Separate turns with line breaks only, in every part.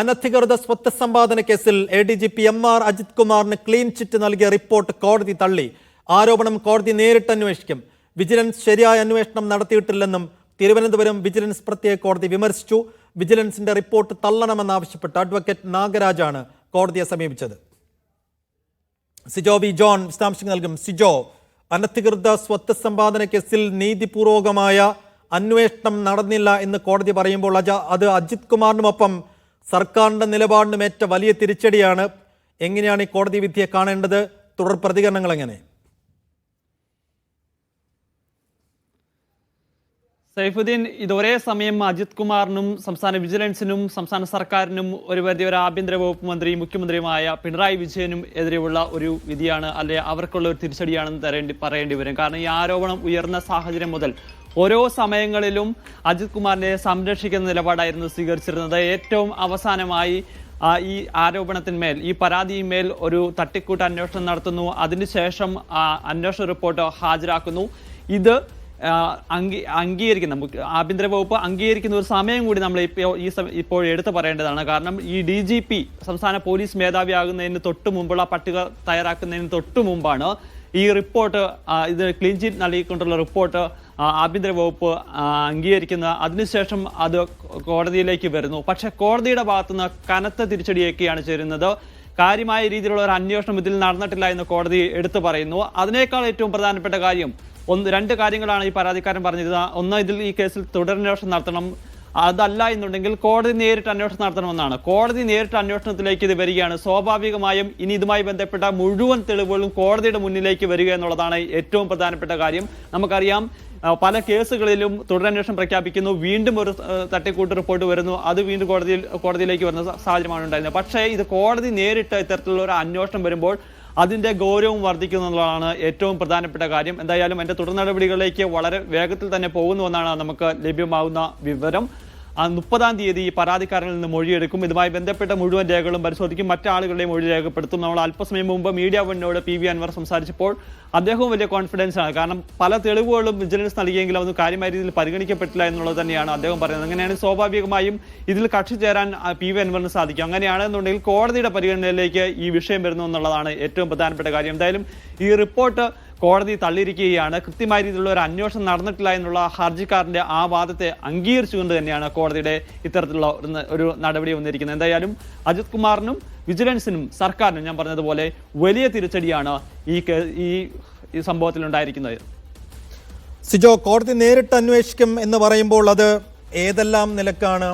അനധികൃത സ്വത്ത് സമ്പാദന കേസിൽ A D G P M R Ajith കുമാറിന് ക്ലീൻ ചിറ്റ് നൽകിയ റിപ്പോർട്ട് കോടതി തള്ളി. ആരോപണം കോടതി നേരിട്ട് അന്വേഷിക്കും. വിജിലൻസ് ശരിയായ അന്വേഷണം നടത്തിയിട്ടില്ലെന്നും തിരുവനന്തപുരം വിജിലൻസ് പ്രത്യേക കോടതി വിമർശിച്ചു. വിജിലൻസിന്റെ റിപ്പോർട്ട് തള്ളണമെന്നാവശ്യപ്പെട്ട് അഡ്വക്കേറ്റ് നാഗരാജാണ് കോടതിയെ സമീപിച്ചത്. സിജോ വി ജോൺ വിശദാംശങ്ങൾ നൽകും. സിജോ അനധികൃത സ്വത്ത് സമ്പാദന കേസിൽ നീതിപൂർവകമായ അന്വേഷണം നടന്നില്ല എന്ന് കോടതി പറയുമ്പോൾ അജ അത് അജിത് കുമാറിനുമൊപ്പം സർക്കാരിന്റെ നിലപാടിനും ഏറ്റ വലിയ തിരിച്ചടിയാണ് എങ്ങനെയാണ് ഈ കോടതി വിധിയെ കാണേണ്ടത്? തുടർ പ്രതികരണങ്ങൾ എങ്ങനെ?
സൈഫുദ്ദീൻ ഇത് ഒരേ സമയം അജിത് കുമാറിനും സംസ്ഥാന വിജിലൻസിനും സംസ്ഥാന സർക്കാരിനും ഒരു പരിധി ഒരു ആഭ്യന്തര വകുപ്പ് മന്ത്രി മുഖ്യമന്ത്രിയുമായ പിണറായി വിജയനും എതിരെയുള്ള ഒരു വിധിയാണ് അല്ലെ അവർക്കുള്ള ഒരു തിരിച്ചടിയാണെന്ന് തരേണ്ടി പറയേണ്ടി വരും. കാരണം ഈ ആരോപണം ഉയർന്ന സാഹചര്യം മുതൽ ഓരോ സമയങ്ങളിലും അജിത് കുമാറിനെ സംരക്ഷിക്കുന്ന നിലപാടായിരുന്നു സ്വീകരിച്ചിരുന്നത്. ഏറ്റവും അവസാനമായി ഈ ആരോപണത്തിന്മേൽ ഈ പരാതിയിന്മേൽ ഒരു തട്ടിക്കൂട്ട് അന്വേഷണം നടത്തുന്നു. അതിനുശേഷം അന്വേഷണ റിപ്പോർട്ട് ഹാജരാക്കുന്നു. ഇത് അംഗീ അംഗീകരിക്കുന്ന ആഭ്യന്തര വകുപ്പ് അംഗീകരിക്കുന്ന ഒരു സമയം കൂടി നമ്മൾ ഇപ്പോൾ ഈ ഇപ്പോൾ എടുത്തു പറയേണ്ടതാണ്. കാരണം ഈ ഡി ജി പി സംസ്ഥാന പോലീസ് മേധാവിയാകുന്നതിന് തൊട്ട് മുമ്പുള്ള പട്ടിക തയ്യാറാക്കുന്നതിന് തൊട്ട് മുമ്പാണ് ഈ റിപ്പോർട്ട് ഇത് ക്ലീൻ ചീറ്റ് നൽകിക്കൊണ്ടുള്ള റിപ്പോർട്ട് ആഭ്യന്തര വകുപ്പ് അംഗീകരിക്കുന്ന അതിനുശേഷം അത് കോടതിയിലേക്ക് വരുന്നു. പക്ഷെ കോടതിയുടെ ഭാഗത്തുനിന്ന് കനത്ത തിരിച്ചടിയൊക്കെയാണ് ചേരുന്നത്. കാര്യമായ രീതിയിലുള്ള ഒരു അന്വേഷണം ഇതിൽ നടന്നിട്ടില്ല എന്ന് കോടതി എടുത്തു പറയുന്നു. അതിനേക്കാൾ ഏറ്റവും പ്രധാനപ്പെട്ട കാര്യം ഒന്ന് രണ്ട് കാര്യങ്ങളാണ് ഈ പരാതിക്കാരൻ പറഞ്ഞിരുന്നത്. ഒന്ന് ഇതിൽ ഈ കേസിൽ തുടരന്വേഷണം നടത്തണം. അതല്ല എന്നുണ്ടെങ്കിൽ കോടതി നേരിട്ട് അന്വേഷണം നടത്തണമെന്നാണ്. കോടതി നേരിട്ട് അന്വേഷണത്തിലേക്ക് ഇത് വരികയാണ്. സ്വാഭാവികമായും ഇനി ഇതുമായി ബന്ധപ്പെട്ട മുഴുവൻ തെളിവുകളും കോടതിയുടെ മുന്നിലേക്ക് വരിക എന്നുള്ളതാണ് ഏറ്റവും പ്രധാനപ്പെട്ട കാര്യം. നമുക്കറിയാം പല കേസുകളിലും തുടരന്വേഷണം പ്രഖ്യാപിക്കുന്നു. വീണ്ടും ഒരു തട്ടിക്കൂട്ട് റിപ്പോർട്ട് വരുന്നു. അത് വീണ്ടും കോടതിയിൽ കോടതിയിലേക്ക് വരുന്ന സാഹചര്യമാണ് ഉണ്ടായിരുന്നത്. പക്ഷേ ഇത് കോടതി നേരിട്ട് ഇത്തരത്തിലുള്ള ഒരു അന്വേഷണം വരുമ്പോൾ അതിന്റെ ഗൗരവം വർദ്ധിക്കുന്നു എന്നുള്ളതാണ് ഏറ്റവും പ്രധാനപ്പെട്ട കാര്യം. എന്തായാലും എന്റെ തുടർ നടപടികളിലേക്ക് വളരെ വേഗത്തിൽ തന്നെ പോകുന്നുവെന്നാണ് നമുക്ക് ലഭ്യമാകുന്ന വിവരം. മുപ്പതാം തീയതി ഈ പരാതിക്കാരനിൽ നിന്ന് മൊഴിയെടുക്കും. ഇതുമായി ബന്ധപ്പെട്ട മുഴുവൻ രേഖകളും പരിശോധിക്കും. മറ്റാളുകളുടെയും മൊഴി രേഖപ്പെടുത്തും. നമ്മൾ അല്പസമയം മുമ്പ് മീഡിയ വണ്ണിനോട് പി വി അൻവർ സംസാരിച്ചപ്പോൾ അദ്ദേഹവും വലിയ കോൺഫിഡൻസ് ആണ്. കാരണം പല തെളിവുകളും വിജിലൻസ് നൽകിയെങ്കിലും അതൊന്നും കാര്യമായ രീതിയിൽ പരിഗണിക്കപ്പെട്ടില്ല എന്നുള്ളത് തന്നെയാണ് അദ്ദേഹം പറയുന്നത്. അങ്ങനെയാണ് സ്വാഭാവികമായും ഇതിൽ കക്ഷി ചേരാൻ ആ, പി വി അൻവറിന് സാധിക്കും. അങ്ങനെയാണെന്നുണ്ടെങ്കിൽ കോടതിയുടെ പരിഗണനയിലേക്ക് ഈ വിഷയം വരുന്നു എന്നുള്ളതാണ് ഏറ്റവും പ്രധാനപ്പെട്ട കാര്യം. എന്തായാലും ഈ റിപ്പോർട്ട് കോടതി തള്ളിയിരിക്കുകയാണ്. കൃത്യമായ രീതിയിലുള്ള ഒരു അന്വേഷണം നടന്നിട്ടില്ല എന്നുള്ള ഹർജിക്കാരന്റെ ആ വാദത്തെ അംഗീകരിച്ചുകൊണ്ട് തന്നെയാണ് കോടതിയുടെ ഇത്തരത്തിലുള്ള ഒരു നടപടി വന്നിരിക്കുന്നത്. എന്തായാലും അജിത് കുമാറിനും വിജിലൻസിനും സർക്കാരിനും ഞാൻ പറഞ്ഞതുപോലെ വലിയ തിരിച്ചടിയാണ് ഈ ഈ സംഭവത്തിൽ ഉണ്ടായിരിക്കുന്നത്.
സിജോ കോടതി നേരിട്ട് അന്വേഷിക്കും എന്ന് പറയുമ്പോൾ അത് ഏതെല്ലാം നിലക്കാണ്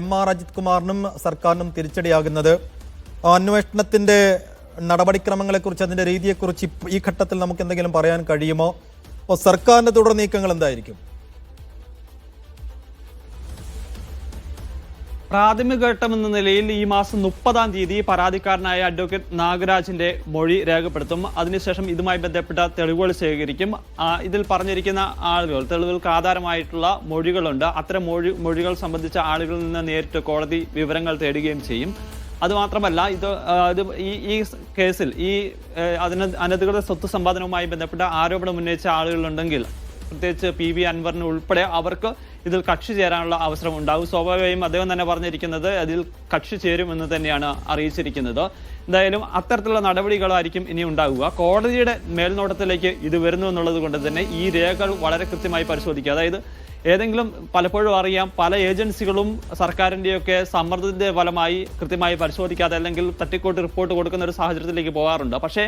എം ആർ അജിത് കുമാറിനും സർക്കാരിനും തിരിച്ചടിയാകുന്നത്? അന്വേഷണത്തിന്റെ നടപടിക്രമങ്ങളെക്കുറിച്ച് അതിന്റെ രീതിയെക്കുറിച്ച് ഈ ഘട്ടത്തിൽ നമുക്ക് എന്തെങ്കിലും പറയാൻ കഴിയുമോ? അപ്പോൾ സർക്കാരിന്റെ തുടർ നീക്കങ്ങൾ എന്തായിരിക്കും?
പ്രാഥമിക ഘട്ടം എന്ന നിലയിൽ ഈ മാസം മുപ്പതാം തീയതി പരാതിക്കാരനായ അഡ്വക്കേറ്റ് നാഗരാജിന്റെ മൊഴി രേഖപ്പെടുത്തും. അതിനുശേഷം ഇതുമായി ബന്ധപ്പെട്ട തെളിവുകൾ ശേഖരിക്കും. ഇതിൽ പറഞ്ഞിരിക്കുന്ന ആളുകൾ തെളിവുകൾക്ക് ആധാരമായിട്ടുള്ള മൊഴികളുണ്ട്. അത്തരം മൊഴി മൊഴികൾ സംബന്ധിച്ച ആളുകളിൽ നിന്ന് നേരിട്ട് കോടതി വിവരങ്ങൾ തേടുകയും ചെയ്യും. അതുമാത്രമല്ല ഇത് ഇത് ഈ ഈ കേസിൽ ഈ അതിന് അനധികൃത സ്വത്ത് സമ്പാദനവുമായി ബന്ധപ്പെട്ട ആരോപണം ഉന്നയിച്ച ആളുകളുണ്ടെങ്കിൽ പ്രത്യേകിച്ച് പി വി അൻവറിന് ഉൾപ്പെടെ അവർക്ക് ഇതിൽ കക്ഷി ചേരാനുള്ള അവസരം ഉണ്ടാകും സ്വാഭാവികമായും അദ്ദേഹം തന്നെ പറഞ്ഞിരിക്കുന്നത് അതിൽ കക്ഷി ചേരുമെന്ന് തന്നെയാണ് അറിയിച്ചിരിക്കുന്നത്. എന്തായാലും അത്തരത്തിലുള്ള നടപടികളായിരിക്കും ഇനി ഉണ്ടാകുക കോടതിയുടെ മേൽനോട്ടത്തിലേക്ക് ഇത് വരുന്നു എന്നുള്ളത് കൊണ്ട് തന്നെ ഈ രേഖകൾ വളരെ കൃത്യമായി പരിശോധിക്കുക. അതായത് ഏതെങ്കിലും പലപ്പോഴും അറിയാം പല ഏജൻസികളും സർക്കാരിന്റെയൊക്കെ സമ്മർദ്ദത്തിന്റെ ഫലമായി കൃത്യമായി പരിശോധിക്കാതെ അല്ലെങ്കിൽ തട്ടിക്കോട്ട് റിപ്പോർട്ട് കൊടുക്കുന്ന ഒരു സാഹചര്യത്തിലേക്ക് പോകാറുണ്ട്. പക്ഷേ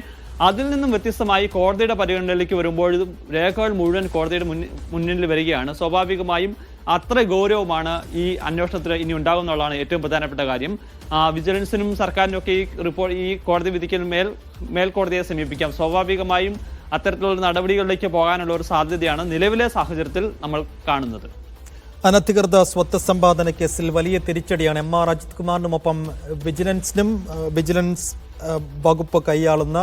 അതിൽ നിന്നും വ്യത്യസ്തമായി കോടതിയുടെ പരിഗണനയിലേക്ക് വരുമ്പോഴും രേഖകൾ മുഴുവൻ കോടതിയുടെ മുന്നിൽ വരികയാണ്. സ്വാഭാവികമായും അത്ര ഗൗരവമാണ് ഈ അന്വേഷണത്തിൽ ഇനി ഉണ്ടാകുമെന്നുള്ളതാണ് ഏറ്റവും പ്രധാനപ്പെട്ട കാര്യം. വിജിലൻസിനും സർക്കാരിനും ഒക്കെ ഈ റിപ്പോർട്ട് ഈ കോടതി വിധിക്കൽ മേൽ മേൽക്കോടതിയെ സമീപിക്കാം. സ്വാഭാവികമായും അത്തരത്തിലുള്ള നടപടികളിലേക്ക് പോകാനുള്ള ഒരു സാധ്യതയാണ് നിലവിലെ സാഹചര്യത്തിൽ നമ്മൾ കാണുന്നത്.
അനധികൃത സ്വത്ത് സമ്പാദന കേസിൽ വലിയ തിരിച്ചടിയാണ് എം ആർ അജിത് കുമാറിനുമൊപ്പം വിജിലൻസിനും വിജിലൻസ് വകുപ്പ് കൈയാളുന്ന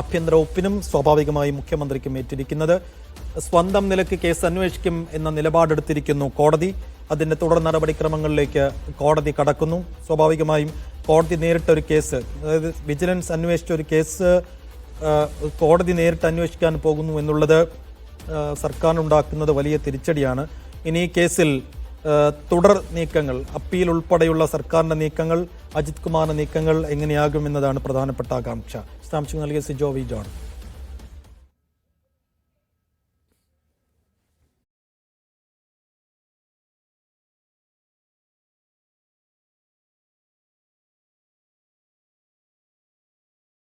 ആഭ്യന്തര വകുപ്പിനും സ്വാഭാവികമായും മുഖ്യമന്ത്രിക്കും ഏറ്റിരിക്കുന്നത്. സ്വന്തം നിലയ്ക്ക് കേസ് അന്വേഷിക്കും എന്ന നിലപാടെടുത്തിരിക്കുന്നു കോടതി. അതിന്റെ തുടർ നടപടിക്രമങ്ങളിലേക്ക് കോടതി കടക്കുന്നു. സ്വാഭാവികമായും കോടതി നേരിട്ട ഒരു കേസ് അതായത് വിജിലൻസ് അന്വേഷിച്ച ഒരു കേസ് കോടതി നേരിട്ട് അന്വേഷിക്കാൻ പോകുന്നു എന്നുള്ളത് സർക്കാരിനുണ്ടാക്കുന്നത് വലിയ തിരിച്ചടിയാണ്. ഇനി കേസിൽ തുടർ നീക്കങ്ങൾ അപ്പീൽ ഉൾപ്പെടെയുള്ള സർക്കാരിന്റെ നീക്കങ്ങൾ അജിത് കുമാറിന്റെ നീക്കങ്ങൾ എങ്ങനെയാകും എന്നതാണ് പ്രധാനപ്പെട്ട ആകാംക്ഷ. വിശദാംശങ്ങൾ നൽകിയ സിജോ വി ജോൺ.